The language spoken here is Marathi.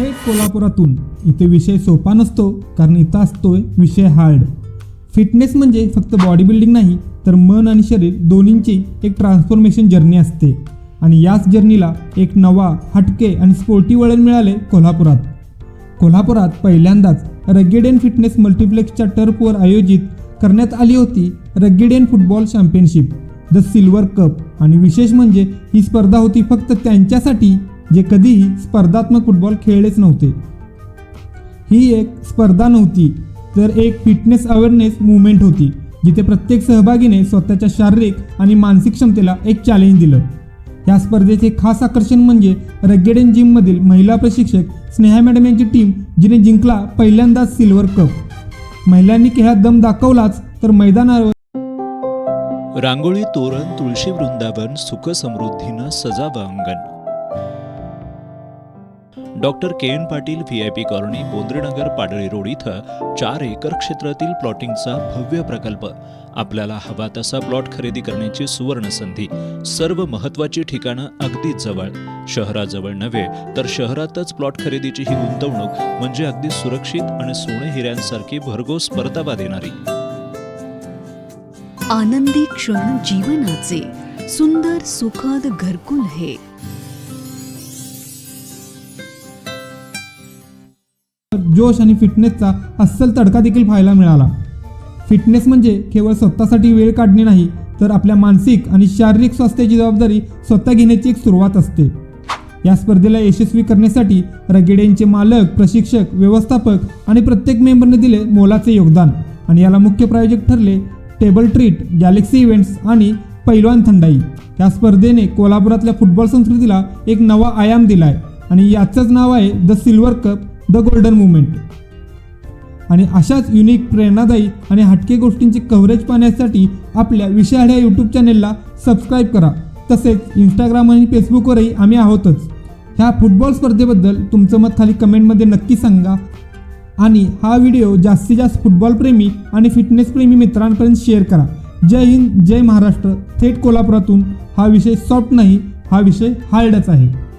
थेट कोल्हापुरातून इथे विषय सोपा नसतो कारण इथं असतोय विषय हार्ड फिटनेस म्हणजे फक्त बॉडी बिल्डिंग नाही तर मन आणि शरीर दोन्हींची एक ट्रान्सफॉर्मेशन जर्नी असते. आणि याच जर्नीला एक नवा हटके आणि स्पोर्टी वळण मिळाले कोल्हापुरात. कोल्हापुरात पहिल्यांदाच रग्गेडियन फिटनेस मल्टिप्लेक्सच्या टर्फवर आयोजित करण्यात आली होती Ruggedian football championship the silver cup आणि विशेष म्हणजे ही स्पर्धा होती फक्त त्यांच्यासाठी जे कधीही स्पर्धात्मक फुटबॉल खेळलेच नव्हते. ही एक स्पर्धा नव्हती तर एक फिटनेस अवेअरनेस मुवमेंट होती जिथे प्रत्येक सहभागीने स्वतःच्या शारीरिक आणि मानसिक क्षमतेला एक चॅलेंज दिलं. या स्पर्धेचे खास आकर्षण म्हणजे रग्गेडेन जिममधील महिला प्रशिक्षक स्नेहा मॅडम यांची टीम जिने जिंकला पहिल्यांदाच सिल्वर कप. महिलांनी खेळात दम दाखवलाच तर मैदानावर रांगोळी तोरण तुळशी वृंदावन सुख समृद्धीनं सजावं अंगण. Doctor K N Patil V I P colony Bondrenagar Padali road इथं चार एकर क्षेत्रातील प्लॉटिंगचा भव्य प्रकल्प. आपल्याला हवा तसा प्लॉट खरेदी करण्याची सुवर्ण संधी. सर्व महत्वाची ठिकाणं अगदी जवळ. शहराजवळ नव्हे तर शहरातच प्लॉट खरेदीची ही गुंतवणूक म्हणजे अगदी सुरक्षित आणि सोने हिऱ्यांसारखी भरघोस परतावा देणारी. आनंदी क्षण जीवनाचे. सुंदर सुखद घरकुल हे. जोश आणि फिटनेसचा अस्सल तडका देखील पाहायला मिळाला. फिटनेस म्हणजे केवळ स्वतःसाठी वेळ काढणे नाही तर आपल्या मानसिक आणि शारीरिक स्वास्थ्याची जबाबदारी स्वतः घेण्याची एक सुरुवात असते. या स्पर्धेला यशस्वी करण्यासाठी रगेडेंचे मालक प्रशिक्षक व्यवस्थापक आणि प्रत्येक मेंबरने दिले मोलाचे योगदान. आणि याला मुख्य प्रायोजक ठरले टेबल ट्रीट गॅलेक्सी इव्हेंट्स आणि पैलवान थंडाई. या स्पर्धेने कोल्हापुरातल्या फुटबॉल संस्कृतीला एक नवा आयाम दिलाय. आणि याचंच नाव आहे the silver cup. The golden movement. आणि अशाच युनिक प्रेरणादायी आणि हटके गोष्टींची कव्हरेज पाहण्यासाठी आपल्या विषयाड्या यूट्यूब चॅनेलला सबस्क्राईब करा. तसेच इंस्टाग्राम आणि फेसबुकवरही आम्ही आहोतच. ह्या फुटबॉल स्पर्धेबद्दल तुमचं मत खाली कमेंटमध्ये नक्की सांगा. आणि हा व्हिडिओ जास्तीत जास्त फुटबॉल प्रेमी आणि फिटनेस प्रेमी मित्रांपर्यंत शेअर करा. जय हिंद जय महाराष्ट्र थेट कोल्हापुरातून हा विषय सॉफ्ट नाही हा विषय हार्डच आहे.